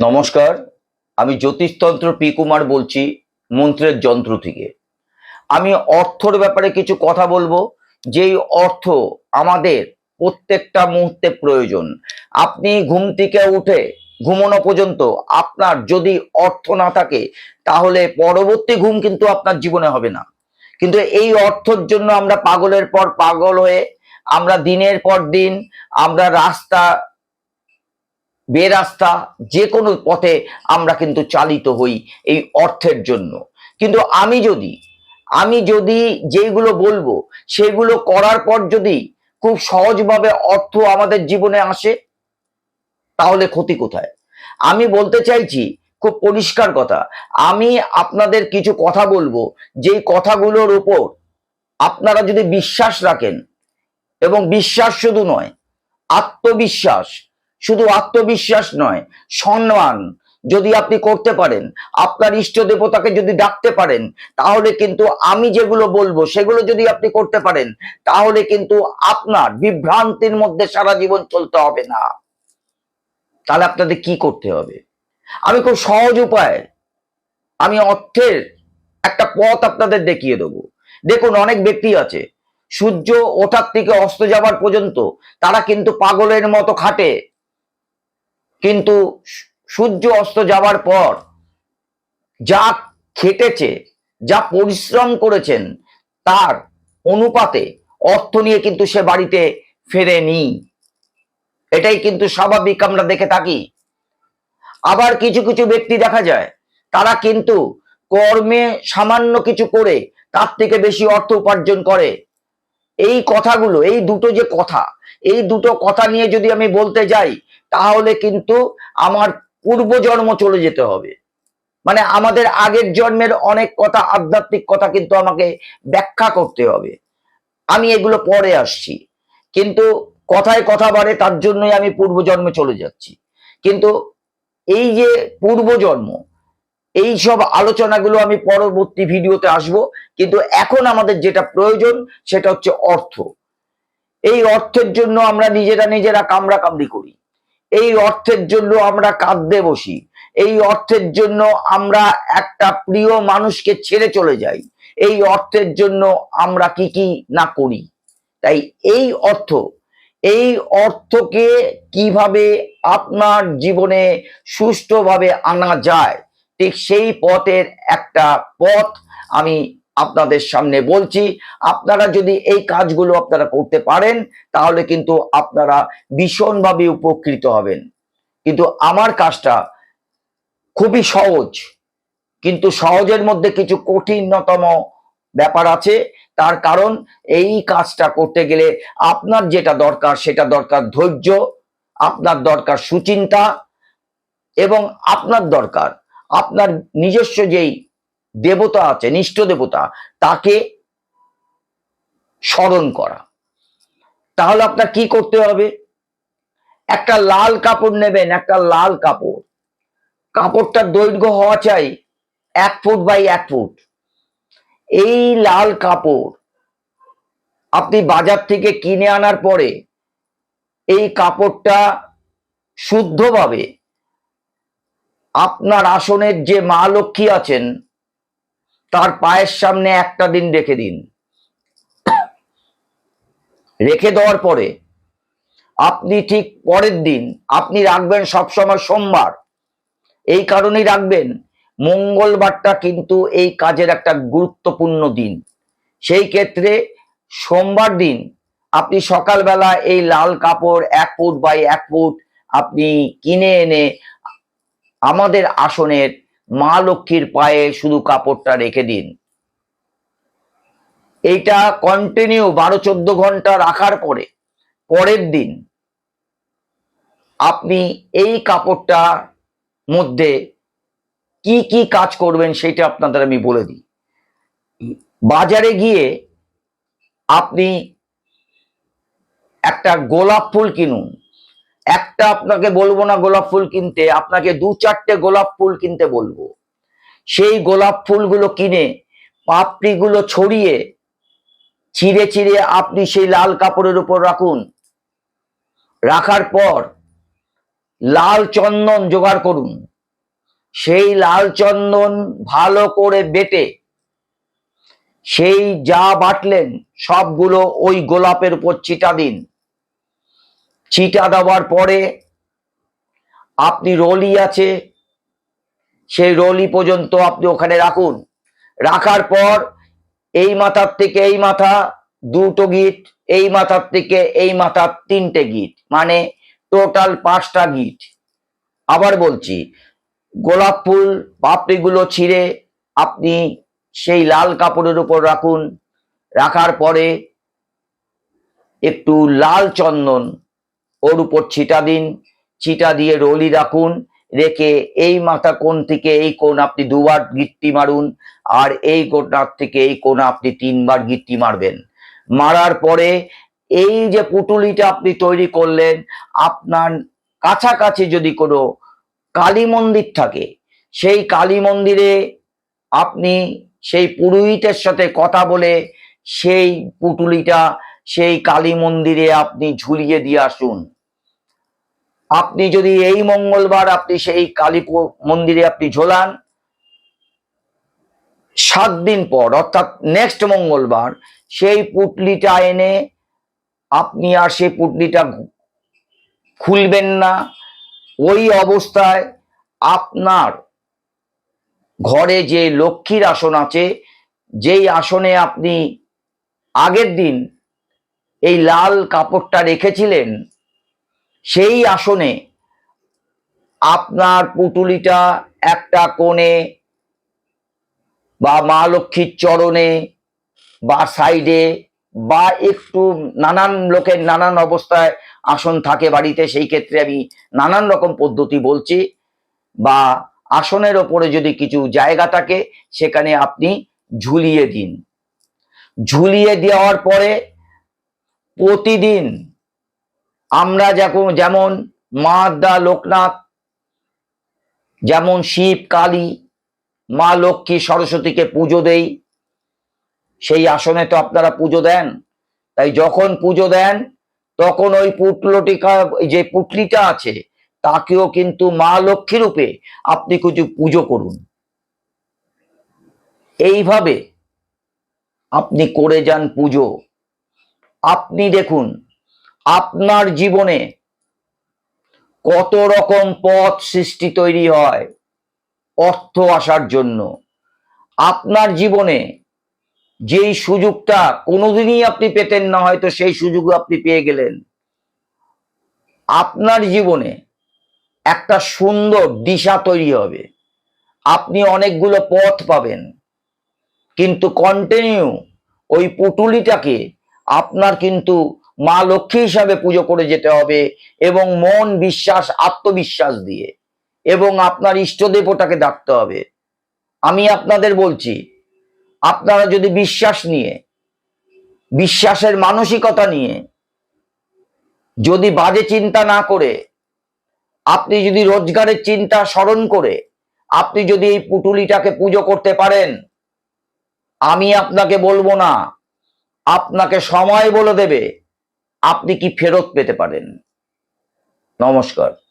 নমস্কার, আমি জ্যোতিষতন্ত্র পি কুমার বলছি মন্ত্রের যন্ত্র থেকে। আমি অর্থর ব্যাপারে কিছু কথা বলব, যেই অর্থ আমাদের প্রত্যেকটা মুহূর্তে প্রয়োজন। আপনি ঘুম থেকে উঠে ঘুমানো পর্যন্ত আপনার যদি অর্থ না থাকে, তাহলে পরবর্তী ঘুম কিন্তু আপনার জীবনে হবে না। কিন্তু এই অর্থর জন্য আমরা পাগলের পর পাগল হয়ে, আমরা দিনের পর দিন, আমরা রাস্তা বেরাস্তা যে কোনো পথে আমরা কিন্তু চালিত হই এই অর্থের জন্য। কিন্তু আমি যদি আমি যদি যেগুলো বলব, সেগুলো করার পর যদি খুব সহজভাবে অর্থ আমাদের জীবনে আসে, তাহলে ক্ষতি কোথায়? আমি বলতে চাইছি, খুব পরিষ্কার কথা, আমি আপনাদের কিছু কথা বলব, যেই কথাগুলোর উপর আপনারা যদি বিশ্বাস রাখেন, এবং বিশ্বাস শুধু নয়, আত্মবিশ্বাস শুধু আত্মবিশ্বাস নয়, সম্মান যদি আপনি করতে পারেন, আপনার ইষ্ট দেবতাকে যদি ডাকতে পারেন, তাহলে কিন্তু আমি যেগুলো বলব, সেগুলো যদি আপনি করতে পারেন, তাহলে কিন্তু আপনার বিভ্রান্তির মধ্যে সারা জীবন চলতে হবে না। তাহলে আপনাদের কি করতে হবে? আমি খুব সহজ উপায়, আমি অর্থের একটা পথ আপনাদের দেখিয়ে দেবো। দেখুন, অনেক ব্যক্তি আছে, সূর্য ওঠার থেকে অস্ত যাবার পর্যন্ত তারা কিন্তু পাগলের মতো খাটে। কিন্তু সূর্য অস্ত যাওয়ার পর যা খেটেছে, যা পরিশ্রম করেছেন, তার অনুপাতে অর্থ নিয়ে কিন্তু সে বাড়িতে ফেরেনি। এটাই কিন্তু স্বাভাবিক আমরা দেখে থাকি। আবার কিছু কিছু ব্যক্তি দেখা যায়, তারা কিন্তু কর্মে সামান্য কিছু করে তার থেকে বেশি অর্থ উপার্জন করে। এই কথাগুলো, এই দুটো যে কথা, এই দুটো কথা নিয়ে যদি আমি বলতে যাই তাহলে কিন্তু আমার পূর্বজন্ম চলে যেতে হবে। মানে আমাদের আগের জন্মের অনেক কথা, আধ্যাত্মিক কথা কিন্তু আমাকে ব্যাখ্যা করতে হবে। আমি এগুলো পরে আসছি। কিন্তু কথায় কথা বাড়ে, তার জন্যই আমি পূর্বজন্মে চলে যাচ্ছি। কিন্তু এই যে পূর্বজন্ম, এই সব আলোচনাগুলো আমি পরবর্তী ভিডিওতে আসব। কিন্তু এখন আমাদের যেটা প্রয়োজন, সেটা হচ্ছে অর্থ। এই অর্থের জন্য আমরা নিজেরা নিজেরা কামড়া কামড়ি করি। এই অর্থের জন্য আমরা কাঁদতে বসি। এই অর্থের জন্য আমরা একটা প্রিয় মানুষকে ছেড়ে চলে যাই। এই অর্থের জন্য আমরা কি কি না করি? তাই এই অর্থ, এই অর্থকে কীভাবে আপনার জীবনে সুষ্ঠুভাবে আনা যায়, ঠিক সেই পথের একটা পথ আমি আপনাদের সামনে বলছি, আপনারা যদি এই কাজগুলো আপনারা করতে পারেন, তাহলে কিন্তু আপনারা ভীষণভাবে উপকৃত হবেন। কিন্তু আমার কাজটা খুবই সহজ। কিন্তু সহজের মধ্যে কিছু কঠিনতম ব্যাপার আছে, তার কারণ এই কাজটা করতে গেলে আপনার যেটা দরকার, সেটা দরকার ধৈর্য, আপনার দরকার সুচিন্তা এবং আপনার দরকার, আপনার নিজস্ব যেই দেবতা আছে, নিষ্ঠ দেবতা, তাকে স্মরণ করা। তাহলে আপনার কি করতে হবে? একটা লাল কাপড় নেবেন, একটা লাল কাপড়। কাপড়টার দৈর্ঘ্য হওয়া চাই এক ফুট বাই এক ফুট। এই লাল কাপড় আপনি বাজার থেকে কিনে আনার পরে এই কাপড়টা শুদ্ধভাবে আপনার আসনের যে মা লক্ষ্মী আছেন তার পায়ের সামনে একটা দিন রেখে দিন। রেখে দেওয়ার পরে আপনি ঠিক পরের দিন আপনি রাখবেন সবসময় সোমবার। এই কারণেই রাখবেন, মঙ্গলবারটা কিন্তু এই কাজের একটা গুরুত্বপূর্ণ দিন। সেই ক্ষেত্রে সোমবার দিন আপনি সকালবেলা এই লাল কাপড় এক ফুট বাই এক ফুট আপনি কিনে এনে আমাদের আসনের মা লক্ষ্মীর পায়ে শুধু কাপড়টা রেখে দিন। এইটা কন্টিনিউ বারো চোদ্দ ঘণ্টা রাখার পরে, পরের দিন আপনি এই কাপড়টা মধ্যে কি কি কাজ করবেন সেটা আপনাদের আমি বলে দিই। বাজারে গিয়ে আপনি একটা গোলাপ ফুল কিনুন একটা আপনাকে বলব না গোলাপ ফুল কিনতে, আপনাকে দু চারটে গোলাপ ফুল কিনতে বলব। সেই গোলাপ ফুলগুলো কিনে, পাপড়িগুলো ছড়িয়ে, ছিঁড়ে ছিঁড়ে আপনি সেই লাল কাপড়ের উপর রাখুন। রাখার পর লাল চন্দন জোগাড় করুন। সেই লাল চন্দন ভালো করে বেটে, সেই যা বাটলেন সবগুলো ওই গোলাপের উপর চিটা দিন। চিটা দেওয়ার পরে আপনি রলি আছে, সেই রলি পর্যন্ত আপনি ওখানে রাখুন। রাখার পর এই মাথার থেকে এই মাথা, দুটো গিট, এই মাথার থেকে এই মাথার তিনটে গিট মানে টোটাল পাঁচটা গিট। আবার বলছি, গোলাপ ফুল, পাপড়িগুলো ছিঁড়ে আপনি সেই লাল কাপড়ের উপর রাখুন। রাখার পরে একটু লাল চন্দন ওর উপর ছিটা দিন, ছিটা দিয়ে রলি রাখুন, রেখে এই মাথা কোণ থেকে এই কোণ আপনি দুবার গিট্টি মারুন, আর এই কোণার থেকে এই কোণ আপনি তিনবার গিট্টি মারবেন। মারার পরে এই যে পুটুলিটা আপনি তৈরি করলেন, আপনার কাছাকাছি যদি কোনো কালী মন্দির থাকে, সেই কালী মন্দিরে আপনি সেই পুরোহিতের সাথে কথা বলে সেই পুটুলিটা সেই কালী মন্দিরে আপনি ঝুলিয়ে দিয়ে আসুন। আপনি যদি এই মঙ্গলবার আপনি সেই কালীপু মন্দিরে আপনি ঝোলান, সাত দিন পর, অর্থাৎ নেক্সট মঙ্গলবার, সেই পুটলিটা এনে আপনি আর সেই পুটলিটা খুলবেন না। ওই অবস্থায় আপনার ঘরে যে লক্ষ্মীর আসন আছে, যেই আসনে আপনি আগের দিন এই লাল কাপড়টা রেখেছিলেন সেই আসনে আপনার পুটুলিটা একটা কোণে বা মা লক্ষ্মীর চরণে বা সাইডে বা একটু নানান লোকের নানান অবস্থায় আসন থাকে বাড়িতে, সেই ক্ষেত্রে আমি নানান রকম পদ্ধতি বলছি বা আসনের ওপরে যদি কিছু জায়গা থাকে, সেখানে আপনি ঝুলিয়ে দিন। ঝুলিয়ে দেওয়ার পরে প্রতিদিন আমরা যেমন মা দা লোকনাথ, যেমন শিব কালী, মা লক্ষ্মী সরস্বতীকে পুজো দেই, সেই আসনে তো আপনারা পুজো দেন। তাই যখন পুজো দেন, তখন ওই পুটলটিকা যে পুটলিটা আছে, তাকেও কিন্তু মা লক্ষ্মী রূপে আপনি কিছু পুজো করুন। এইভাবে আপনি করে যান পুজো। আপনি দেখুন আপনার জীবনে কত রকম পথ সৃষ্টি তৈরি হয় অর্থ আসার জন্য? আপনার জীবনে যেই সুযোগটা কোনোদিনই আপনি পেতেন না, হয়তো সেই সুযোগ আপনি পেয়ে গেলেন। আপনার জীবনে একটা সুন্দর দিশা তৈরি হবে। আপনি অনেকগুলো পথ পাবেন, কিন্তু কন্টিনিউ ওই পুটুলিটাকে আপনার কিন্তু মা লক্ষ্মী হিসাবে পুজো করে যেতে হবে এবং মন, বিশ্বাস, আত্মবিশ্বাস দিয়ে এবং আপনার ইষ্টদেব ওটাকে ডাকতে হবে। আমি আপনাদের বলছি, আপনারা যদি বিশ্বাস নিয়ে, বিশ্বাসের মানসিকতা নিয়ে যদি বাজে চিন্তা না করে, আপনি যদি রোজগারের চিন্তা স্মরণ করে, আপনি যদি এই পুটুলিটাকে পুজো করতে পারেন, আমি আপনাকে বলব না, আপনাকে সময় বলে দেবে। আপনি কি ফেরত পেতে পারেন? নমস্কার।